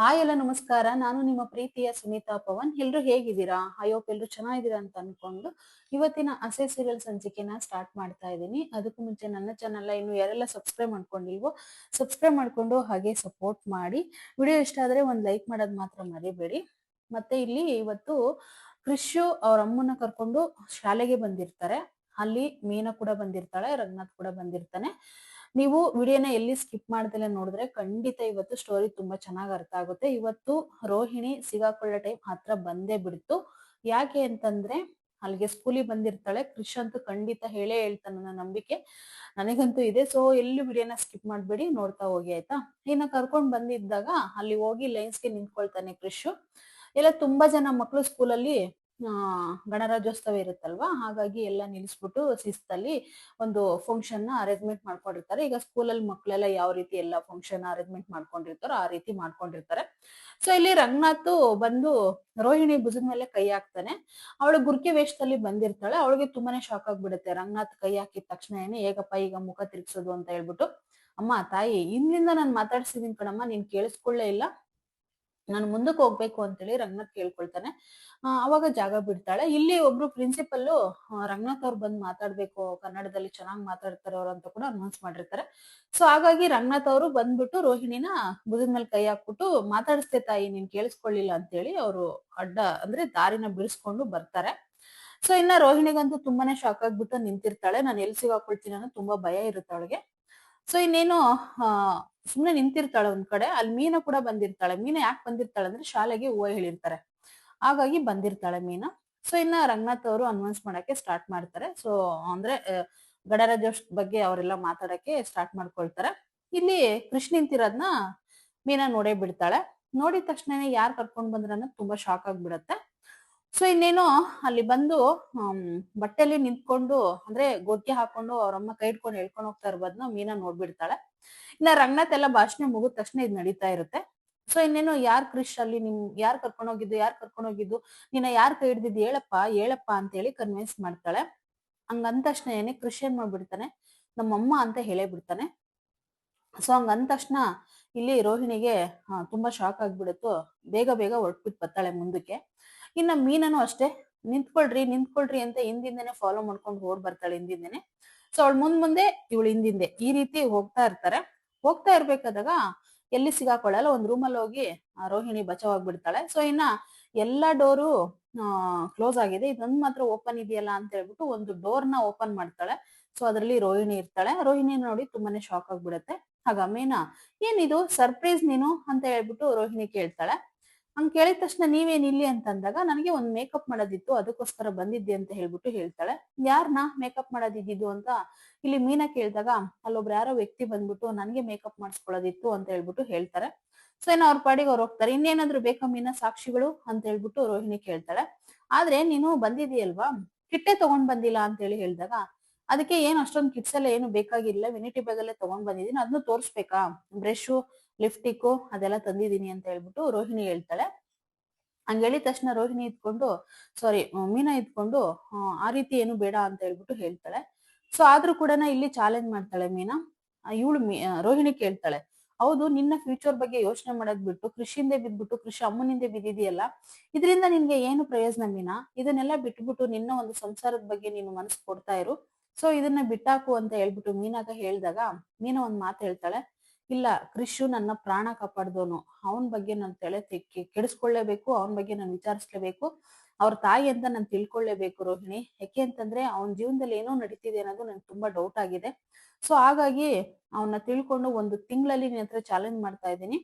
Hi ಎಲ್ಲ ನಮಸ್ಕಾರ. ನಾನು ನಿಮ್ಮ ಪ್ರೀತಿಯ ಸುನೀತಾ ಪವನ್. ಎಲ್ರು ಹೇಗಿದ್ದೀರಾ? ಅಯ್ಯೋಪ್ ಎಲ್ರು ಚೆನ್ನಾಗಿದ್ದೀರಾ ಅಂತ ಅನ್ಕೊಂಡು ಇವತ್ತಿನ ಅಸೆ ಸೀರಿಯಲ್ ಸಂಚಿಕೆನ ಸ್ಟಾರ್ಟ್ ಮಾಡ್ತಾ ಇದ್ದೀನಿ. ಅದಕ್ಕೂ ಮುಂಚೆ ನನ್ನ ಚಾನಲ್ ಇನ್ನು ಯಾರೆಲ್ಲ ಸಬ್ಸ್ಕ್ರೈಬ್ ಮಾಡ್ಕೊಂಡಿಲ್ವೋ ಸಬ್ಸ್ಕ್ರೈಬ್ ಮಾಡ್ಕೊಂಡು ಹಾಗೆ ಸಪೋರ್ಟ್ ಮಾಡಿ. ವಿಡಿಯೋ ಇಷ್ಟ ಆದ್ರೆ ಒಂದ್ ಲೈಕ್ ಮಾಡೋದು ಮಾತ್ರ ಮರಿಬೇಡಿ. ಮತ್ತೆ ಇಲ್ಲಿ ಇವತ್ತು ಕೃಷು ಅವ್ರ ಅಮ್ಮನ ಕರ್ಕೊಂಡು ಶಾಲೆಗೆ ಬಂದಿರ್ತಾರೆ. ಅಲ್ಲಿ ಮೀನಾ ಕೂಡ ಬಂದಿರ್ತಾಳೆ, ರಂಗನಾಥ್ ಕೂಡ ಬಂದಿರ್ತಾನೆ. ನೀವು ವಿಡಿಯೋನ ಎಲ್ಲಿ ಸ್ಕಿಪ್ ಮಾಡ್ದಲೆ ನೋಡಿದ್ರೆ ಖಂಡಿತ ಇವತ್ತು ಸ್ಟೋರಿ ತುಂಬಾ ಚೆನ್ನಾಗಿ ಅರ್ಥ ಆಗುತ್ತೆ. ಇವತ್ತು ರೋಹಿಣಿ ಸಿಗಾಕೊಳ್ಳೋ ಟೈಮ್ ಹತ್ರ ಬಂದೇ ಬಿಡ್ತು. ಯಾಕೆ ಅಂತಂದ್ರೆ ಅಲ್ಲಿಗೆ ಸ್ಕೂಲಿಗೆ ಬಂದಿರ್ತಾಳೆ. ಕೃಷ್ ಅಂತೂ ಖಂಡಿತ ಹೇಳೇ ಹೇಳ್ತಾನ ನನ್ನ ನಂಬಿಕೆ ನನಗಂತೂ ಇದೆ. ಸೊ ಎಲ್ಲಿ ವಿಡಿಯೋನ ಸ್ಕಿಪ್ ಮಾಡ್ಬೇಡಿ, ನೋಡ್ತಾ ಹೋಗಿ ಆಯ್ತಾ? ಇನ್ನ ಕರ್ಕೊಂಡ್ ಬಂದಿದ್ದಾಗ ಅಲ್ಲಿ ಹೋಗಿ ಲೈನ್ಸ್ಗೆ ನಿಂತ್ಕೊಳ್ತಾನೆ ಕೃಷ್ ಎಲ್ಲ ತುಂಬಾ ಜನ ಮಕ್ಕಳು ಸ್ಕೂಲಲ್ಲಿ ಗಣರಾಜ್ಯೋತ್ಸವ ಇರುತ್ತಲ್ವಾ? ಹಾಗಾಗಿ ಎಲ್ಲ ನಿಲ್ಲಿಸ್ಬಿಟ್ಟು ಶಿಸ್ತಲ್ಲಿ ಒಂದು ಫಂಕ್ಷನ್ನ ಅರೇಂಜ್ಮೆಂಟ್ ಮಾಡ್ಕೊಂಡಿರ್ತಾರೆ. ಈಗ ಸ್ಕೂಲಲ್ಲಿ ಮಕ್ಕಳೆಲ್ಲ ಯಾವ ರೀತಿ ಎಲ್ಲ ಫಂಕ್ಷನ್ ಅರೇಂಜ್ಮೆಂಟ್ ಮಾಡ್ಕೊಂಡಿರ್ತಾರೋ ಆ ರೀತಿ ಮಾಡ್ಕೊಂಡಿರ್ತಾರೆ. ಸೊ ಇಲ್ಲಿ ರಂಗನಾಥ್ ಬಂದು ರೋಹಿಣಿ ಭುಜದ ಮೇಲೆ ಕೈ ಹಾಕ್ತಾನೆ. ಅವಳು ಗುರ್ಕೆ ವೇಷದಲ್ಲಿ ಬಂದಿರ್ತಾಳೆ. ಅವಳಿಗೆ ತುಂಬಾನೇ ಶಾಕ್ ಆಗ್ಬಿಡುತ್ತೆ. ರಂಗನಾಥ್ ಕೈ ಹಾಕಿದ ತಕ್ಷಣ ಏನೇ, ಹೇಗಪ್ಪ ಈಗ ಮುಖ ತಿರ್ಗಿಸೋದು? ಅಂತ ಹೇಳ್ಬಿಟ್ಟು, ಅಮ್ಮ, ತಾಯಿ, ಹಿಂದಿಂದ ನಾನು ಮಾತಾಡ್ಸಿದೀನಿ ಕಣಮ್ಮ, ನೀನ್ ಕೇಳಿಸ್ಕೊಳ್ಳೇ ಇಲ್ಲ. ನಾನು ಮುಂದಕ್ಕೆ ಹೋಗ್ಬೇಕು ಅಂತೇಳಿ ರಂಗನಾಥ್ ಕೇಳ್ಕೊಳ್ತಾನೆ. ಅವಾಗ ಜಾಗ ಬಿಡ್ತಾಳೆ. ಇಲ್ಲಿ ಒಬ್ರು ಪ್ರಿನ್ಸಿಪಲ್ ರಂಗನಾಥ್ ಅವ್ರು ಬಂದ್ ಮಾತಾಡ್ಬೇಕು, ಕನ್ನಡದಲ್ಲಿ ಚೆನ್ನಾಗಿ ಮಾತಾಡ್ತಾರೆ ಅವ್ರು ಅಂತ ಕೂಡ ಅನೌನ್ಸ್ ಮಾಡಿರ್ತಾರೆ. ಸೊ ಹಾಗಾಗಿ ರಂಗನಾಥ್ ಅವರು ಬಂದ್ಬಿಟ್ಟು ರೋಹಿಣಿನ ಭುಜದ ಮೇಲೆ ಕೈ ಹಾಕ್ಬಿಟ್ಟು ಮಾತಾಡಿಸ್ತೆ ತಾಯಿ, ನೀನ್ ಕೇಳಿಸ್ಕೊಳ್ಳಿಲ್ಲ ಅಂತೇಳಿ ಅವರು ಅಡ್ಡ ಅಂದ್ರೆ ದಾರಿನ ಬಿಡಿಸ್ಕೊಂಡು ಬರ್ತಾರೆ. ಸೊ ಇನ್ನ ರೋಹಿಣಿಗಂತೂ ತುಂಬಾನೇ ಶಾಕ್ ಆಗ್ಬಿಟ್ಟು ನಿಂತಿರ್ತಾಳೆ. ನಾನು ಎಲ್ಲಿ ಸಿಗಾಕೊಳ್ತೀನಿ ಅನ್ನೋ ತುಂಬಾ ಭಯ ಇರುತ್ತೆ ಅವಳಿಗೆ. ಸೊ ಇನ್ನೇನು ಸುಮ್ನೆ ನಿಂತಿರ್ತಾಳೆ ಒಂದ್ ಕಡೆ, ಅಲ್ಲಿ ಮೀನ ಕೂಡ ಬಂದಿರ್ತಾಳೆ. ಮೀನ ಯಾಕೆ ಬಂದಿರ್ತಾಳೆ ಅಂದ್ರೆ ಶಾಲೆಗೆ ಹೂವ ಹೇಳಿರ್ತಾರೆ. ಹಾಗಾಗಿ ಬಂದಿರ್ತಾಳೆ ಮೀನ. ಸೊ ಇನ್ನ ರಂಗನಾಥ್ ಅವರು ಅನೌನ್ಸ್ ಮಾಡಕ್ಕೆ ಸ್ಟಾರ್ಟ್ ಮಾಡ್ತಾರೆ. ಸೊ ಅಂದ್ರೆ ಗಡರಾಜ್ ಬಗ್ಗೆ ಅವರೆಲ್ಲ ಮಾತಾಡಕ್ಕೆ ಸ್ಟಾರ್ಟ್ ಮಾಡ್ಕೊಳ್ತಾರೆ. ಇಲ್ಲಿ ಕೃಷ್ಣ ನಿಂತಿರೋದ್ನ ಮೀನಾ ನೋಡೇ ಬಿಡ್ತಾಳೆ. ನೋಡಿದ ತಕ್ಷಣ ಯಾರು ಕರ್ಕೊಂಡ್ ಬಂದ್ರೆ ತುಂಬಾ ಶಾಕ್ ಆಗ್ಬಿಡತ್ತೆ. ಸೊ ಇನ್ನೇನು ಅಲ್ಲಿ ಬಂದು ಬಟ್ಟೆಲಿ ನಿಂತ್ಕೊಂಡು, ಅಂದ್ರೆ ಗೊಡ್ಗೆ ಹಾಕೊಂಡು ಅವ್ರಮ್ಮ ಕೈ ಇಟ್ಕೊಂಡು ಹೇಳ್ಕೊಂಡು ಹೋಗ್ತಾ ಇರ್ಬೋದ್ನ ಮೀನಾ ನೋಡ್ಬಿಡ್ತಾಳೆ. ಇನ್ನ ರಂಗನಾಥ್ ಎಲ್ಲ ಭಾಷಣ ಮುಗಿದ ತಕ್ಷಣ ಇದ್ ನಡೀತಾ ಇರುತ್ತೆ. ಸೊ ಇನ್ನೇನು ಯಾರ್ ಕೃಷ್ ಅಲ್ಲಿ ನಿಮ್, ಯಾರ್ ಕರ್ಕೊಂಡು ಹೋಗಿದ್ದು, ಯಾರ್ ಕರ್ಕೊಂಡು ಹೋಗಿದ್ದು ನಿನ್ನ ಯಾರ್ ಕೈ ಹಿಡ್ದಿದ್ದು ಹೇಳಪ್ಪ ಹೇಳಪ್ಪ ಅಂತ ಹೇಳಿ ಕನ್ವಿನ್ಸ್ ಮಾಡ್ತಾಳೆ. ಹಂಗಂದ ತಕ್ಷಣ ಏನೇ ಕೃಷಿ ಏನ್ ಮಾಡ್ಬಿಡ್ತಾನೆ, ನಮ್ಮಮ್ಮ ಅಂತ ಹೇಳೇ ಬಿಡ್ತಾನೆ ಸೊ ಹಂಗಂದ ತಕ್ಷಣ ಇಲ್ಲಿ ರೋಹಿಣಿಗೆ ತುಂಬಾ ಶಾಕ್ ಆಗ್ಬಿಡುತ್ತೋ. ಬೇಗ ಬೇಗ ಹೊರಟ್ಬಿಟ್ಟು ಬರ್ತಾಳೆ ಮುಂದಕ್ಕೆ. ಇನ್ನ ಮೀನನು ಅಷ್ಟೇ. ನಿಂತ್ಕೊಳ್ರಿ ನಿಂತ್ಕೊಳ್ರಿ ಅಂತ ಹಿಂದಿಂದನೆ ಫಾಲೋ ಮಾಡ್ಕೊಂಡು ಓಡ್ ಬರ್ತಾಳೆ ಹಿಂದಿಂದನೆ. ಸೊ ಅವಳು ಮುಂದ್ ಮುಂದೆ ಇವಳು ಹಿಂದಿಂದೆ. ಈ ರೀತಿ ಹೋಗ್ತಾ ಇರ್ತಾರೆ. ಹೋಗ್ತಾ ಇರ್ಬೇಕಾದಾಗ ಎಲ್ಲಿ ಸಿಗಾಕೊಳ್ಳಲ್ಲ ಒಂದ್ ರೂಮಲ್ಲಿ ಹೋಗಿ ರೋಹಿಣಿ ಬಚಾವ್ ಆಗ್ಬಿಡ್ತಾಳೆ ಸೊ ಇನ್ನ ಎಲ್ಲಾ ಡೋರು ಕ್ಲೋಸ್ ಆಗಿದೆ. ಇದೊಂದ್ ಮಾತ್ರ ಓಪನ್ ಇದೆಯಲ್ಲ ಅಂತ ಹೇಳ್ಬಿಟ್ಟು ಒಂದು ಡೋರ್ನ ಓಪನ್ ಮಾಡ್ತಾಳೆ. ಸೊ ಅದ್ರಲ್ಲಿ ರೋಹಿಣಿ ಇರ್ತಾಳೆ. ರೋಹಿಣಿ ನೋಡಿ ತುಂಬಾನೇ ಶಾಕ್ ಆಗ್ಬಿಡತ್ತೆ. ಹಾಗ ಮೀನಾ, ಏನಿದು? ಸರ್ಪ್ರೈಸ್ ನೀನು? ಅಂತ ಹೇಳ್ಬಿಟ್ಟು ರೋಹಿಣಿ ಕೇಳ್ತಾಳೆ. ಹಂಗ್ ಕೇಳಿದ ತಕ್ಷಣ ನೀವೇನ್ ಇಲ್ಲಿ ಅಂತ ಅಂದಾಗ, ನನಗೆ ಒಂದ್ ಮೇಕಪ್ ಮಾಡೋದಿತ್ತು, ಅದಕ್ಕೋಸ್ಕರ ಬಂದಿದ್ದೆ ಅಂತ ಹೇಳ್ಬಿಟ್ಟು ಹೇಳ್ತಾಳೆ. ಯಾರನ್ನ ಮೇಕಪ್ ಮಾಡೋದಿದ್ದು ಅಂತ ಇಲ್ಲಿ ಮೀನಾ ಕೇಳಿದಾಗ, ಅಲ್ಲೊಬ್ರು ಯಾರೋ ವ್ಯಕ್ತಿ ಬಂದ್ಬಿಟ್ಟು ನನ್ಗೆ ಮೇಕಪ್ ಮಾಡಿಸ್ಕೊಳ್ಳೋದಿತ್ತು ಅಂತ ಹೇಳ್ಬಿಟ್ಟು ಹೇಳ್ತಾರೆ. ಸೊ ಏನೋ ಅವ್ರ ಪಾಡಿಗೆ ಅವ್ರು ಹೋಗ್ತಾರೆ. ಇನ್ನೇನಾದ್ರು ಬೇಕಾ ಮೀನಾ ಸಾಕ್ಷಿಗಳು? ಅಂತ ಹೇಳ್ಬಿಟ್ಟು ರೋಹಿಣಿ ಕೇಳ್ತಾಳೆ. ಆದ್ರೆ ನೀನು ಬಂದಿದೀಯಲ್ವಾ ಕಿಟ್ಟೆ ತಗೊಂಡ್ ಬಂದಿಲ್ಲ ಅಂತ ಹೇಳಿ ಹೇಳಿದಾಗ, ಅದಕ್ಕೆ ಏನ್ ಅಷ್ಟೊಂದು ಕಿಟ್ಸ್ ಎಲ್ಲ ಏನು ಬೇಕಾಗಿಲ್ಲ. ವಿನಿಟಿ ಬ್ಯಾಗ್ ಅಲ್ಲೇ ತಗೊಂಡ್ ಬಂದಿದ್ದೀನಿ. ಅದನ್ನು ತೋರಿಸ್ಬೇಕಾ? ಬ್ರಷು ಲಿಫ್ಟಿಕ್ಕು ಅದೆಲ್ಲ ತಂದಿದ್ದೀನಿ ಅಂತ ಹೇಳ್ಬಿಟ್ಟು ರೋಹಿಣಿ ಹೇಳ್ತಾಳೆ. ಹೇಳಿದ ತಕ್ಷಣ ರೋಹಿಣಿ ಇದ್ಕೊಂಡು ಸಾರಿ ಮೀನಾ ಇದ್ಕೊಂಡು ಆ, ರೀತಿ ಏನು ಬೇಡ ಅಂತ ಹೇಳ್ಬಿಟ್ಟು ಹೇಳ್ತಾಳೆ. ಸೊ ಆದ್ರೂ ಕೂಡ ಇಲ್ಲಿ ಚಾಲೆಂಜ್ ಮಾಡ್ತಾಳೆ ಮೀನಾ. ಇವಳು ರೋಹಿಣಿ ಕೇಳ್ತಾಳೆ ಹೌದು ನಿನ್ನ ಫ್ಯೂಚರ್ ಬಗ್ಗೆ ಯೋಚನೆ ಮಾಡೋದ್ ಬಿಟ್ಟು ಕೃಷಿಯಿಂದ ಬಿದ್ಬಿಟ್ಟು ಕೃಷಿ ಅಮ್ಮನಿಂದ ಬಿದ್ದಿದೆಯಲ್ಲ ಇದರಿಂದ ನಿನ್ಗೆ ಏನು ಪ್ರಯೋಜನ ಮೀನಾ? ಇದನ್ನೆಲ್ಲ ಬಿಟ್ಬಿಟ್ಟು ನಿನ್ನ ಒಂದು ಸಂಸಾರದ ಬಗ್ಗೆ ನೀನು ಮನಸ್ಸು ಕೊಡ್ತಾ ಇರು. ಸೊ ಇದನ್ನ ಬಿಟ್ಟಾಕು ಅಂತ ಹೇಳ್ಬಿಟ್ಟು ಮೀನಾಗ ಹೇಳ್ದಾಗ ಮೀನಾ ಒಂದ್ ಮಾತು ಹೇಳ್ತಾಳೆ ಇಲ್ಲ ಕೃಷು ನನ್ನ ಪ್ರಾಣ ಕಾಪಾಡ್ದವನು. ಅವನ ಬಗ್ಗೆ ನಾನು ತಲೆ ತೆಕ್ಕಿ ಕೆಡಿಸ್ಕೊಳ್ಳೇಬೇಕು, ಅವನ ಬಗ್ಗೆ ನಾನು ವಿಚಾರಿಸ್ಲೇಬೇಕು. ಅವ್ರ ತಾಯಿ ಅಂತ ನಾನು ತಿಳ್ಕೊಳ್ಳೇಬೇಕು ರೋಹಿಣಿ. ಯಾಕೆ ಅಂತಂದ್ರೆ ಅವನ ಜೀವನದಲ್ಲಿ ಏನೋ ನಡೀತಿದೆ ಅನ್ನೋದು ನನ್ಗೆ ತುಂಬಾ ಡೌಟ್ ಆಗಿದೆ. ಸೊ ಹಾಗಾಗಿ ಅವನ್ನ ತಿಳ್ಕೊಂಡು ಒಂದು ತಿಂಗಳಲ್ಲಿ ನಿನ್ನ ಹತ್ರ ಚಾಲೆಂಜ್ ಮಾಡ್ತಾ ಇದ್ದೀನಿ.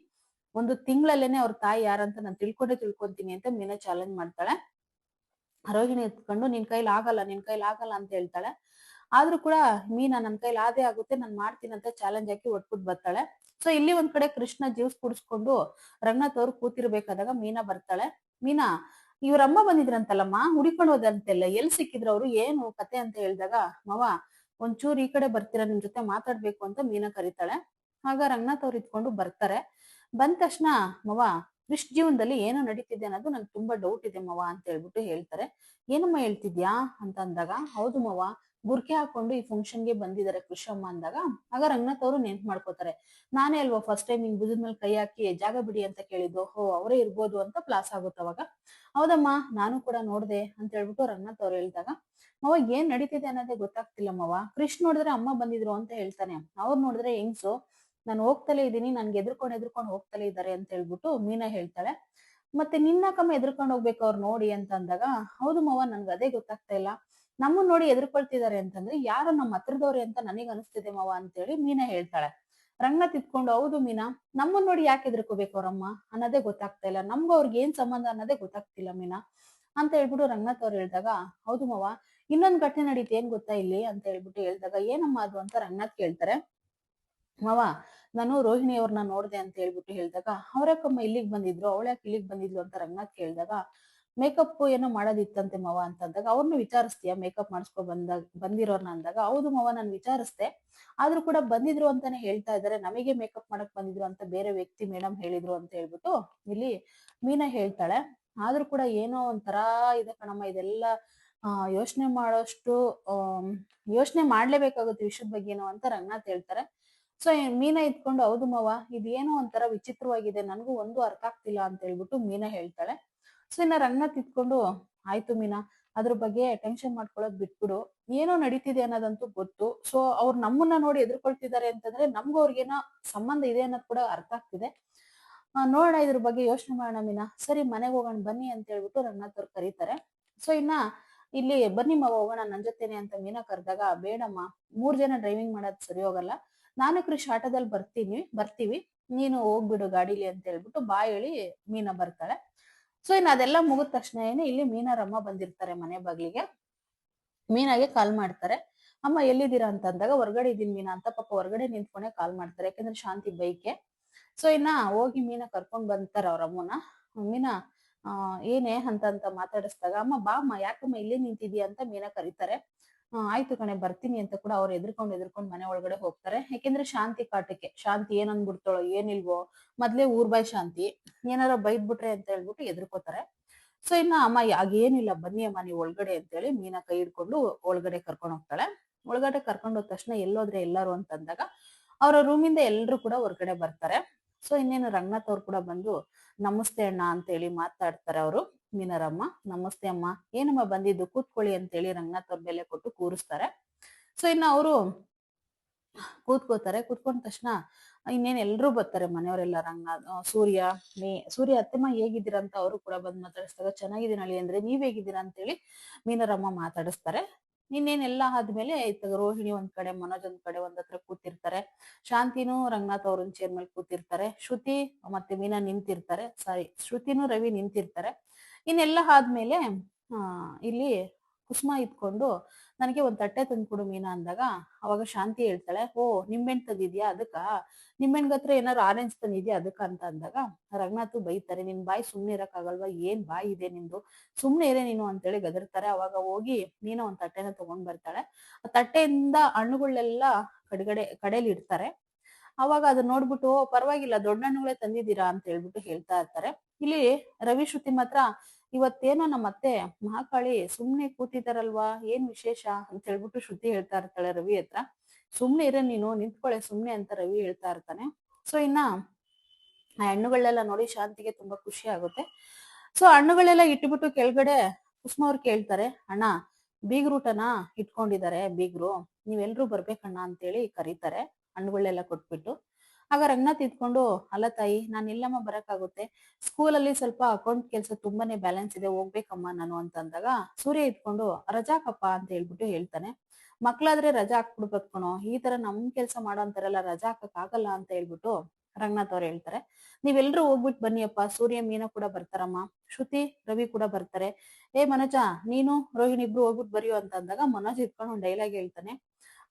ಒಂದು ತಿಂಗಳಲ್ಲೇನೆ ಅವ್ರ ತಾಯಿ ಯಾರಂತ ನಾನು ತಿಳ್ಕೊಂಡೇ ತಿಳ್ಕೊಂತೀನಿ ಅಂತ ಮೀನಾ ಚಾಲೆಂಜ್ ಮಾಡ್ತಾಳೆ. ರೋಹಿಣಿ ಎತ್ಕೊಂಡು, ನಿನ್ ಕೈಲಿ ಆಗಲ್ಲ, ನಿನ್ ಕೈಲಿ ಆಗಲ್ಲ ಅಂತ ಹೇಳ್ತಾಳೆ. ಆದ್ರೂ ಕೂಡ ಮೀನಾ ನನ್ನ ಕೈಲಿ ಆದೇ ಆಗುತ್ತೆ, ನಾನ್ ಮಾಡ್ತೀನಿ ಅಂತ ಚಾಲೆಂಜ್ ಹಾಕಿ ಒಟ್ಬಿಟ್ಟು ಬರ್ತಾಳೆ. ಸೊ ಇಲ್ಲಿ ಒಂದ್ ಕಡೆ ಕೃಷ್ಣ ಜ್ಯೂಸ್ ಕುಡಿಸ್ಕೊಂಡು ರಂಗನಾಥ್ ಅವ್ರು ಕೂತಿರ್ಬೇಕಾದಾಗ ಮೀನಾ ಬರ್ತಾಳೆ. ಮೀನಾ ಇವ್ರಮ್ಮ ಬಂದಿದ್ರಂತಲ್ಲಮ್ಮ, ಹುಡಿಕೊಂಡು ಹೋದಂತೆಲ್ಲ, ಎಲ್ ಸಿಕ್ಕಿದ್ರು ಅವ್ರು, ಏನು ಕತೆ ಅಂತ ಹೇಳಿದಾಗ, ಮವ, ಒಂಚೂರು ಈ ಕಡೆ ಬರ್ತೀರಾ, ನಿಮ್ ಜೊತೆ ಮಾತಾಡ್ಬೇಕು ಅಂತ ಮೀನಾ ಕರೀತಾಳೆ. ಆಗ ರಂಗನಾಥ್ ಅವ್ರು ಇದ್ಕೊಂಡು ಬರ್ತಾರೆ. ಬಂದ ತಕ್ಷಣ, ಮವ, ಕೃಷ್ಣ ಜೀವನದಲ್ಲಿ ಏನು ನಡೀತಿದೆ ಅನ್ನೋದು ನಂಗೆ ತುಂಬಾ ಡೌಟ್ ಇದೆ ಮವ ಅಂತ ಹೇಳ್ಬಿಟ್ಟು ಹೇಳ್ತಾರೆ. ಏನಮ್ಮ ಹೇಳ್ತಿದ್ಯಾ? ಅಂತ ಅಂದಾಗ, ಹೌದು ಮವ ಬುರ್ಕೆ ಹಾಕೊಂಡು ಈ ಫಂಕ್ಷನ್ಗೆ ಬಂದಿದ್ದಾರೆ ಕೃಷಮ್ಮ ಅಂದಾಗ, ಆಗ ರಂಗನಾಥ್ ಅವರು ನೆನ್ಪ್ ಮಾಡ್ಕೋತಾರೆ. ನಾನೇ ಅಲ್ವಾ ಫಸ್ಟ್ ಟೈಮ್ ಹಿಂಗ್ ಭುಜದ ಮೇಲೆ ಕೈ ಹಾಕಿ ಜಾಗ ಬಿಡಿ ಅಂತ ಕೇಳಿದ್ದು. ಹೋ ಅವರೇ ಇರ್ಬೋದು ಅಂತ ಪ್ಲಾಸ್ ಆಗುತ್ತೆ ಅವಾಗ. ಹೌದಮ್ಮ, ನಾನು ಕೂಡ ನೋಡ್ದೆ ಅಂತ ಹೇಳ್ಬಿಟ್ಟು ರಂಗನಾಥ್ ಅವ್ರು ಹೇಳಿದಾಗ ಮವ ಏನ್ ನಡೀತಿದೆ ಅನ್ನೋದೇ ಗೊತ್ತಾಗ್ತಿಲ್ಲ ಮವ ಕೃಷ್ಣ ನೋಡಿದ್ರೆ ಅಮ್ಮ ಬಂದಿದ್ರು ಅಂತ ಹೇಳ್ತಾನೆ. ಅವ್ರು ನೋಡಿದ್ರೆ ಹೆಂಗ್ಸು? ನಾನು ಹೋಗ್ತಲೇ ಇದ್ದೀನಿ, ನನ್ಗೆ ಎದ್ರುಕೊಂಡು ಎದ್ರುಕೊಂಡು ಹೋಗ್ತಲೇ ಇದ್ದಾರೆ ಅಂತ ಹೇಳ್ಬಿಟ್ಟು ಮೀನಾ ಹೇಳ್ತಾಳೆ. ಮತ್ತೆ ನಿನ್ನ ಕಮ್ಮ ಎದ್ರುಕೊಂಡು ಹೋಗ್ಬೇಕು ಅವ್ರು ನೋಡಿ ಅಂತ ಅಂದಾಗ, ಹೌದು ಮವ ನನ್ಗೆ ಅದೇ ಗೊತ್ತಾಗ್ತಾ ಇಲ್ಲ. ನಮ್ಮನ್ನ ನೋಡಿ ಎದ್ರುಕೊಳ್ತಿದ್ದಾರೆ ಅಂತಂದ್ರೆ, ಯಾರು ನಮ್ಮ ಹತ್ರದವ್ರೆ ಅಂತ ನನಗೆ ಅನಿಸ್ತಿದೆ ಮಾವ ಅಂತೇಳಿ ಮೀನಾ ಹೇಳ್ತಾಳೆ. ರಂಗ ಇತ್ಕೊಂಡು ಹೌದು ಮೀನಾ ನಮ್ಮನ್ನ ನೋಡಿ ಯಾಕೆ ಎದ್ರುಕೋಬೇಕು ಅವರಮ್ಮ? ಅನ್ನೋದೇ ಗೊತ್ತಾಗ್ತಾ ಇಲ್ಲ. ನಮ್ಗ ಅವ್ರಿಗೆ ಏನ್ ಸಂಬಂಧ ಅನ್ನೋದೇ ಗೊತ್ತಾಗ್ತಿಲ್ಲ ಮೀನಾ. ಅಂತ ಹೇಳ್ಬಿಟ್ಟು ರಂಗನಾಥ್ ಅವ್ರು ಹೇಳಿದಾಗ, ಹೌದು ಮಾವ, ಇನ್ನೊಂದ್ ಘಟನೆ ನಡೀತಿ, ಏನ್ ಗೊತ್ತಾ ಇಲ್ಲಿ? ಅಂತ ಹೇಳ್ಬಿಟ್ಟು ಹೇಳಿದಾಗ, ಏನಮ್ಮ ಅದು? ಅಂತ ರಂಗನಾಥ್ ಕೇಳ್ತಾರೆ. ಮಾವ, ನಾನು ರೋಹಿಣಿ ಅವ್ರನ್ನ ನೋಡ್ದೆ ಅಂತ ಹೇಳ್ಬಿಟ್ಟು ಹೇಳಿದಾಗ ಅವ್ರಕ್ಕಮ್ಮ ಇಲ್ಲಿಗ್ ಬಂದಿದ್ರು? ಅವಳ್ಯಾಕೆ ಇಲ್ಲಿಗ್ ಬಂದಿದ್ಲು? ಅಂತ ರಂಗನಾಥ್ ಕೇಳಿದಾಗ ಮೇಕಪ್ ಏನೋ ಮಾಡೋದಿತ್ತಂತೆ ಮವ ಅಂತ ಅಂದಾಗ ಅವ್ರನ್ನ ವಿಚಾರಿಸ್ತೀಯ? ಮೇಕಪ್ ಮಾಡಿಸ್ಕೊ ಬಂದಾಗ, ಬಂದಿರೋರ್ನ ಅಂದಾಗ, ಹೌದು ಮವ, ನಾನು ವಿಚಾರಿಸ್ದೆ. ಆದ್ರೂ ಕೂಡ ಬಂದಿದ್ರು ಅಂತಾನೆ ಹೇಳ್ತಾ ಇದಾರೆ. ನಮಗೆ ಮೇಕಪ್ ಮಾಡಕ್ ಬಂದಿದ್ರು ಅಂತ ಬೇರೆ ವ್ಯಕ್ತಿ ಮೇಡಮ್ ಹೇಳಿದ್ರು ಅಂತ ಹೇಳ್ಬಿಟ್ಟು ಇಲ್ಲಿ ಮೀನಾ ಹೇಳ್ತಾಳೆ. ಆದ್ರೂ ಕೂಡ ಏನೋ ಒಂಥರ ಇದೆ ಕಣಮ್ಮ, ಇದೆಲ್ಲ ಯೋಚನೆ ಮಾಡೋಷ್ಟು ಯೋಚನೆ ಮಾಡ್ಲೇಬೇಕಾಗುತ್ತೆ ವಿಷಯದ ಬಗ್ಗೆ ಏನೋ ಅಂತ ರಂಗನಾಥ್ ಹೇಳ್ತಾರೆ. ಸೊ ಮೀನಾ ಇದ್ಕೊಂಡು, ಹೌದು ಮವ, ಇದೇನೋ ಒಂಥರ ವಿಚಿತ್ರವಾಗಿದೆ, ನನಗೂ ಒಂದು ಅರ್ಥ ಆಗ್ತಿಲ್ಲ ಅಂತ ಹೇಳ್ಬಿಟ್ಟು ಮೀನಾ ಹೇಳ್ತಾಳೆ. ಸೊ ಇನ್ನ ರಂಗನ ತಿದ್ಕೊಂಡು, ಆಯ್ತು ಮೀನಾ, ಅದ್ರ ಬಗ್ಗೆ ಟೆನ್ಷನ್ ಮಾಡ್ಕೊಳ್ಳೋದ್ ಬಿಟ್ಬಿಡು. ಏನೋ ನಡೀತಿದೆ ಅನ್ನೋದಂತೂ ಗೊತ್ತು. ಸೊ ಅವ್ರು ನಮ್ಮನ್ನ ನೋಡಿ ಎದುರ್ಕೊಳ್ತಿದ್ದಾರೆ ಅಂತಂದ್ರೆ ನಮ್ಗೂ ಅವ್ರಿಗೇನೋ ಸಂಬಂಧ ಇದೆ ಅನ್ನೋದು ಕೂಡ ಅರ್ಥ ಆಗ್ತಿದೆ. ನೋಡೋಣ ಇದ್ರ ಬಗ್ಗೆ ಯೋಚನೆ ಮಾಡೋಣ ಮೀನಾ. ಸರಿ, ಮನೆಗೆ ಹೋಗೋಣ, ಬನ್ನಿ ಅಂತ ಹೇಳ್ಬಿಟ್ಟು ರಂಗನಾಥ್ ಅವ್ರು ಕರೀತಾರೆ. ಸೊ ಇನ್ನ ಇಲ್ಲಿ ಬನ್ನಿ ಮಾವ, ಹೋಗೋಣ, ನನ್ ಜೊತೆನೆ ಅಂತ ಮೀನಾ ಕರೆದಾಗ, ಬೇಡಮ್ಮ, ಮೂರ್ ಜನ ಡ್ರೈವಿಂಗ್ ಮಾಡೋದ್ ಸರಿ ಹೋಗಲ್ಲ. ನಾನು ಕೃಷಿ ಆಟೋದಲ್ಲಿ ಬರ್ತೀನಿ, ಬರ್ತೀವಿ. ನೀನು ಹೋಗ್ಬಿಡು ಗಾಡಿಲಿ ಅಂತ ಹೇಳ್ಬಿಟ್ಟು ಬಾ ಹೇಳಿ ಮೀನಾ ಬರ್ತಾಳೆ. ಸೊ ಇನ್ನು ಅದೆಲ್ಲ ಮುಗಿದ ತಕ್ಷಣ ಏನು ಇಲ್ಲಿ ಮೀನಾರಮ್ಮ ಬಂದಿರ್ತಾರೆ ಮನೆ ಬಾಗ್ಲಿಗೆ. ಮೀನಾಗೆ ಕಾಲ್ ಮಾಡ್ತಾರೆ. ಅಮ್ಮ, ಎಲ್ಲಿದ್ದೀರಾ? ಅಂತ ಅಂದಾಗ, ಹೊರ್ಗಡೆ ಇದ್ದೀನಿ ಮೀನಾ ಅಂತ ಪಾಪ ಹೊರ್ಗಡೆ ನಿಂತ್ಕೊಂಡೆ ಕಾಲ್ ಮಾಡ್ತಾರೆ. ಯಾಕಂದ್ರೆ ಶಾಂತಿ ಬೈಕೆ. ಸೊ ಇನ್ನ ಹೋಗಿ ಮೀನಾ ಕರ್ಕೊಂಡ್ ಬಂತಾರ ಅವ್ರ ಅಮ್ಮನ. ಮೀನಾ ಏನೇ? ಅಂತ ಅಂತ ಮಾತಾಡಿಸ್ದಾಗ, ಅಮ್ಮ ಬಾ ಅಮ್ಮ ಯಾಕಮ್ಮ ಇಲ್ಲೇ ನಿಂತಿದ್ಯಾ ಅಂತ ಮೀನಾ ಕರೀತಾರೆ. ಆಯ್ತು ಕಣೆ, ಬರ್ತೀನಿ ಅಂತ ಕೂಡ ಅವ್ರು ಎದ್ರುಕೊಂಡ್ ಎದ್ರುಕೊಂಡ್ ಮನೆ ಒಳಗಡೆ ಹೋಗ್ತಾರೆ. ಯಾಕೆಂದ್ರೆ ಶಾಂತಿ ಕಾಟಕ್ಕೆ, ಶಾಂತಿ ಏನ್ ಏನಿಲ್ವೋ, ಮೊದ್ಲೇ ಊರ್ ಬಾಯ್ ಶಾಂತಿ, ಏನಾರ ಬೈದ್ಬಿಟ್ರೆ ಅಂತ ಹೇಳ್ಬಿಟ್ಟು ಎದ್ರುಕೋತಾರೆ. ಸೊ ಇನ್ನ ಅಮ್ಮ ಆಗೇನಿಲ್ಲ ಬನ್ನಿ ಅಮ್ಮ, ನೀವು ಒಳಗಡೆ ಅಂತೇಳಿ ಮೀನಾ ಕೈ ಹಿಡ್ಕೊಂಡು ಒಳಗಡೆ ಕರ್ಕೊಂಡ್ ಹೋಗ್ತಾಳೆ. ಒಳಗಡೆ ಕರ್ಕೊಂಡು ಹೋದ ತಕ್ಷಣ ಎಲ್ಲೋದ್ರೆ ಎಲ್ಲಾರು ಅಂತ ಅಂದಾಗ ಅವರ ರೂಮಿಂದ ಎಲ್ರು ಕೂಡ ಹೊರಗಡೆ ಬರ್ತಾರೆ. ಸೊ ಇನ್ನೇನು ರಂಗನಾಥ್ ಅವ್ರು ಕೂಡ ಬಂದು, ನಮಸ್ತೆ ಅಣ್ಣ ಅಂತ ಹೇಳಿ ಮಾತಾಡ್ತಾರೆ ಅವರು. ಮೀನರಮ್ಮ, ನಮಸ್ತೆ ಅಮ್ಮ. ಏನಮ್ಮ ಬಂದಿದ್ದು? ಕೂತ್ಕೊಳ್ಳಿ ಅಂತೇಳಿ ರಂಗನಾಥ್ ಬೆಲೆ ಕೊಟ್ಟು ಕೂರಿಸ್ತಾರೆ. ಸೊ ಇನ್ನು ಅವರು ಕೂತ್ಕೋತಾರೆ ಕೂತ್ಕೊಂಡ ತಕ್ಷಣ ಇನ್ನೇನ್ ಎಲ್ರು ಬರ್ತಾರೆ ಮನೆಯವರೆಲ್ಲ. ರಂಗನಾಥ್ ಸೂರ್ಯ, ಮೇ, ಸೂರ್ಯ ಅತ್ತೆಮ್ಮ ಹೇಗಿದ್ದೀರಾ ಅಂತ ಅವರು ಕೂಡ ಬಂದ್ ಮಾತಾಡಿಸ್ತಾರೆ ಚೆನ್ನಾಗಿದ್ದೀನಿ ಅಳಿ ಅಂದ್ರೆ ನೀವ್ ಹೇಗಿದ್ದೀರಾ? ಅಂತೇಳಿ ಮೀನರಮ್ಮ ಮಾತಾಡಿಸ್ತಾರೆ. ಇನ್ನೇನೆಲ್ಲ ಆದ್ಮೇಲೆ ಇತ್ತಾಗ ರೋಹಿಣಿ ಒಂದ್ ಕಡೆ, ಮನೋಜ್ ಒಂದ್ ಕಡೆ ಒಂದ್ ಹತ್ರ ಕೂತಿರ್ತಾರೆ. ಶಾಂತಿನೂ ರಂಗನಾಥ್ ಅವ್ರನ್ ಚೇರ್ ಮೇಲೆ ಕೂತಿರ್ತಾರೆ. ಶ್ರುತಿ ಮತ್ತೆ ಮೀನಾ ನಿಂತಿರ್ತಾರೆ. ಸಾರಿ ಶ್ರುತಿನೂ ರವಿ ನಿಂತಿರ್ತಾರೆ. ಇನ್ನೆಲ್ಲ ಆದ್ಮೇಲೆ ಇಲ್ಲಿ ಕುಸುಮ ಇದ್ಕೊಂಡು ನನಗೆ ಒಂದ್ ತಟ್ಟೆ ತಂದ್ಕೊಡು ಮೀನಾ ಅಂದಾಗ ಅವಾಗ ಶಾಂತಿ ಹೇಳ್ತಾಳೆ ಓ ನಿಂಬೆಣ್ ತಂದಿದ್ಯಾ ಅದಕ್ಕ? ನಿಂಬೆಹಣ್ಣ್ ಹತ್ರ ಏನಾರು ಆರೆಂಜ್ ತಂದಿದ್ಯಾ ಅದಕ್ಕ? ಅಂತ ಅಂದಾಗ ರಂಗನಾಥ್ ಬೈತಾರೆ ನಿನ್ ಬಾಯಿ ಸುಮ್ನೆ ಇರಕ್ಕಾಗಲ್ವಾ? ಏನ್ ಬಾಯಿ ಇದೆ ನಿಂದು? ಸುಮ್ನೆ ಇರೇ ನೀನು ಅಂತೇಳಿ ಗದರ್ತಾರೆ. ಅವಾಗ ಹೋಗಿ ನೀನು ಒಂದ್ ತಟ್ಟೆನ ತಗೊಂಡ್ ಬರ್ತಾಳೆ. ಆ ತಟ್ಟೆಯಿಂದ ಹಣ್ಣುಗಳೆಲ್ಲ ಕಡೆಗಡೆ ಕಡೆಯಲ್ಲಿ ಇಡ್ತಾರೆ. ಅವಾಗ ಅದನ್ನ ನೋಡ್ಬಿಟ್ಟು "ಓ, ಪರವಾಗಿಲ್ಲ ದೊಡ್ಡ ಹಣ್ಣುಗಳೇ ತಂದಿದ್ದೀರಾ? ಅಂತ ಹೇಳ್ಬಿಟ್ಟು ಹೇಳ್ತಾ ಇರ್ತಾರೆ. ಇಲ್ಲಿ ರವಿ ಶ್ರುತಿ ಮಾತ್ರ ಇವತ್ತೇನೋ ನಮ್ಮ ಅತ್ತೆ ಮಹಾಕಾಳಿ ಸುಮ್ನೆ ಕೂತಿದಾರಲ್ವಾ? ಏನ್ ವಿಶೇಷ? ಅಂತ ಹೇಳ್ಬಿಟ್ಟು ಶ್ರುತಿ ಹೇಳ್ತಾ ಇರ್ತಾಳೆ ರವಿ ಹತ್ರ. ಸುಮ್ನೆ ಇರ ನೀನು ನಿಂತ್ಕೊಳ್ಳೆ ಸುಮ್ನೆ ಅಂತ ರವಿ ಹೇಳ್ತಾ ಇರ್ತಾನೆ. ಸೊ ಇನ್ನ ಆ ಹಣ್ಣುಗಳನ್ನೆಲ್ಲ ನೋಡಿ ಶಾಂತಿಗೆ ತುಂಬಾ ಖುಷಿ ಆಗುತ್ತೆ. ಸೊ ಹಣ್ಣುಗಳೆಲ್ಲ ಇಟ್ಬಿಟ್ಟು ಕೆಳಗಡೆ ಕುಸುಮ ಅವ್ರು ಕೇಳ್ತಾರೆ, ಅಣ್ಣ ಬೀಗ್ರೂಟನ ಇಟ್ಕೊಂಡಿದ್ದಾರೆ ಬೀಗ್ರು. ನೀವೆಲ್ರೂ ಬರ್ಬೇಕಣ್ಣ ಅಂತೇಳಿ ಕರೀತಾರೆ ಹಣ್ಣುಗಳನ್ನೆಲ್ಲ ಕೊಟ್ಬಿಟ್ಟು. ಆಗ ರಂಗನಾಥ್ ಇದ್ಕೊಂಡು ಅಲ್ಲ ತಾಯಿ, ನಾನು ಇಲ್ಲಮ್ಮ, ಬರಕ್ಕಾಗುತ್ತೆ. ಸ್ಕೂಲಲ್ಲಿ ಸ್ವಲ್ಪ ಅಕೌಂಟ್ ಕೆಲಸ ತುಂಬಾನೇ ಬ್ಯಾಲೆನ್ಸ್ ಇದೆ, ಹೋಗ್ಬೇಕಮ್ಮ ನಾನು ಅಂತ ಅಂದಾಗ ಸೂರ್ಯ ಇದ್ಕೊಂಡು, ರಜಾಕಪ್ಪ ಅಂತ ಹೇಳ್ಬಿಟ್ಟು ಹೇಳ್ತಾನೆ. ಮಕ್ಳಾದ್ರೆ ರಜಾ ಹಾಕ್ಬಿಡ್ಬೇಕು ಕಣೋ, ಈ ತರ ನಮ್ ಕೆಲ್ಸ ಮಾಡೋ ಅಂತಾರಲ್ಲ ರಜಾ ಹಾಕಕ್ ಆಗಲ್ಲ ಅಂತ ಹೇಳ್ಬಿಟ್ಟು ರಂಗನಾಥ್ ಅವ್ರು ಹೇಳ್ತಾರೆ. ನೀವೆಲ್ರೂ ಹೋಗ್ಬಿಟ್ಟು ಬನ್ನಿಯಪ್ಪ, ಸೂರ್ಯ, ಮೀನಾ ಕೂಡ ಬರ್ತಾರಮ್ಮ. ಶ್ರುತಿ, ರವಿ ಕೂಡ ಬರ್ತಾರೆ. ಏ ಮನೋಜ, ನೀನು, ರೋಹಿಣಿ ಇಬ್ರು ಹೋಗ್ಬಿಟ್ಟು ಬರೆಯೋ ಅಂತ ಅಂದಾಗ ಮನೋಜ್ ಇಟ್ಕೊಂಡು ಒಂದ್ ಡೈಲಾಗ್ ಹೇಳ್ತಾನೆ.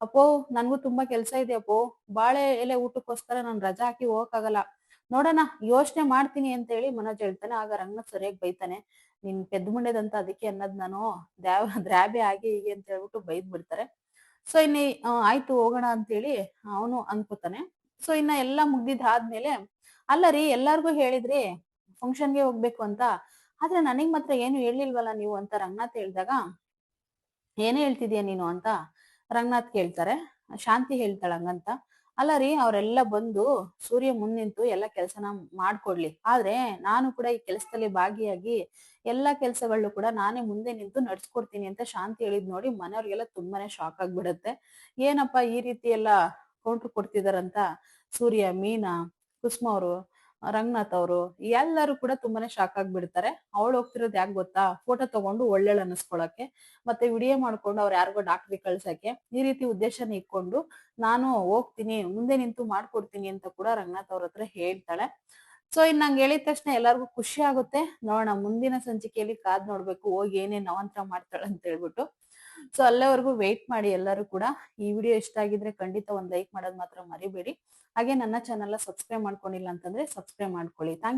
ಅಪ್ಪೋ, ನನ್ಗೂ ತುಂಬಾ ಕೆಲ್ಸ ಇದೆ ಅಪ್ಪೋ. ಬಾಳೆ ಎಲೆ ಊಟಕ್ಕೋಸ್ಕರ ನಾನ್ ರಜಾ ಹಾಕಿ ಹೋಗಕ್ಕಾಗಲ್ಲ. ನೋಡೋಣ, ಯೋಚನೆ ಮಾಡ್ತೀನಿ ಅಂತ ಹೇಳಿ ಮನೋಜ್ ಹೇಳ್ತಾನೆ. ಆಗ ರಂಗನ ಸರಿಯಾಗಿ ಬೈತಾನೆ. ನಿನ್ ಪೆದ್ದು ಮುಂಡೆದಂತ ಅದಕ್ಕೆ ಅನ್ನೋದ್ ನಾನು ದ್ಯಾವ ದ್ರಾಬೆ ಆಗಿ ಹೀಗೆ ಅಂತ ಹೇಳ್ಬಿಟ್ಟು ಬೈದ್ ಬಿಡ್ತಾರೆ. ಸೊ ಇನ್ನು ಆಯ್ತು ಹೋಗೋಣ ಅಂತೇಳಿ ಅವನು ಅನ್ಕೋತಾನೆ. ಸೊ ಇನ್ನ ಎಲ್ಲಾ ಮುಗ್ದಿದ್ ಆದ್ಮೇಲೆ ಅಲ್ಲ ರೀ, ಎಲ್ಲಾರ್ಗು ಹೇಳಿದ್ರಿ, ಫಂಕ್ಷನ್ಗೆ ಹೋಗ್ಬೇಕು ಅಂತ. ಆದ್ರೆ ನನಗ್ ಮಾತ್ರ ಏನು ಹೇಳಿಲ್ವಲ್ಲ ನೀವು ಅಂತ ರಂಗನಾಥ್ ಹೇಳಿದಾಗ, ಏನೇ ಹೇಳ್ತಿದ್ಯಾ ನೀನು ಅಂತ. ರಂಗನಾಥ್ ಕೇಳ್ತಾರೆ, ಶಾಂತಿ ಹೇಳ್ತಾಳ ಹಂಗಂತ. ಅಲ್ಲ ರೀ, ಅವರೆಲ್ಲ ಬಂದು ಸೂರ್ಯ ಮುಂದ್ ನಿಂತು ಎಲ್ಲ ಕೆಲಸನ ಮಾಡ್ಕೊಡ್ಲಿ. ಆದ್ರೆ ನಾನು ಕೂಡ ಈ ಕೆಲಸದಲ್ಲಿ ಭಾಗಿಯಾಗಿ ಎಲ್ಲಾ ಕೆಲಸಗಳು ಕೂಡ ನಾನೇ ಮುಂದೆ ನಿಂತು ನಡ್ಸ್ಕೊಡ್ತೀನಿ ಅಂತ ಶಾಂತಿ ಹೇಳಿದ್ ನೋಡಿ ಮನೆಯವ್ರಿಗೆಲ್ಲ ತುಂಬಾನೇ ಶಾಕ್ ಆಗ್ಬಿಡುತ್ತೆ. ಏನಪ್ಪಾ ಈ ರೀತಿ ಎಲ್ಲ ಕೌಂಟ್ರ್ ಕೊಡ್ತಿದಾರಂತ? ಸೂರ್ಯ, ಮೀನಾ, ಕುಸುಮ ಅವರು. ರಂಗನಾಥ್ ಅವರು, ಎಲ್ಲರೂ ಕೂಡ ತುಂಬಾನೇ ಶಾಕ್ ಆಗ್ಬಿಡ್ತಾರೆ. ಅವಳು ಹೋಗ್ತಿರೋದು ಯಾಕೆ ಗೊತ್ತಾ? ಫೋಟೋ ತಗೊಂಡು ಒಳ್ಳೆಳ್ ಅನ್ನಿಸ್ಕೊಳಕ್ಕೆ. ಮತ್ತೆ ವಿಡಿಯೋ ಮಾಡ್ಕೊಂಡು ಅವ್ರು ಯಾರಿಗೋ ಡಾಕ್ಟ್ರಿಗೆ ಕಳ್ಸಕ್ಕೆ ಈ ರೀತಿ ಉದ್ದೇಶನ ಇಟ್ಕೊಂಡು ನಾನು ಹೋಗ್ತೀನಿ, ಮುಂದೆ ನಿಂತು ಮಾಡ್ಕೊಡ್ತೀನಿ ಅಂತ ಕೂಡ ರಂಗನಾಥ್ ಅವ್ರ ಹತ್ರ ಹೇಳ್ತಾಳೆ. ಸೊ ಇನ್ ನಂಗೆ ಹೇಳಿದ ತಕ್ಷಣ ಎಲ್ಲರಿಗೂ ಖುಷಿ ಆಗುತ್ತೆ. ನೋಡೋಣ, ಮುಂದಿನ ಸಂಚಿಕೆಯಲ್ಲಿ ಕಾದ್ ನೋಡ್ಬೇಕು, ಹೋಗಿ ಏನೇನ್ ನವಂತ್ರ ಮಾಡ್ತಾಳೆ ಅಂತ ಹೇಳ್ಬಿಟ್ಟು. ಸೊ ಅಲ್ಲಿವರೆಗೂ ವೆಯ್ಟ್ ಮಾಡಿ ಎಲ್ಲರೂ ಕೂಡ. ಈ ವಿಡಿಯೋ ಇಷ್ಟ ಆಗಿದ್ರೆ ಖಂಡಿತ ಒಂದ್ ಲೈಕ್ ಮಾಡೋದ್ ಮಾತ್ರ ಮರಿಬೇಡಿ. ಹಾಗೆ ನನ್ನ ಚಾನೆಲ್ ಸಬ್ಸ್ಕ್ರೈಬ್ ಮಾಡ್ಕೊಂಡಿಲ್ಲ ಅಂತಂದ್ರೆ ಸಬ್ಸ್ಕ್ರೈಬ್ ಮಾಡ್ಕೊಳ್ಳಿ. ಥ್ಯಾಂಕ್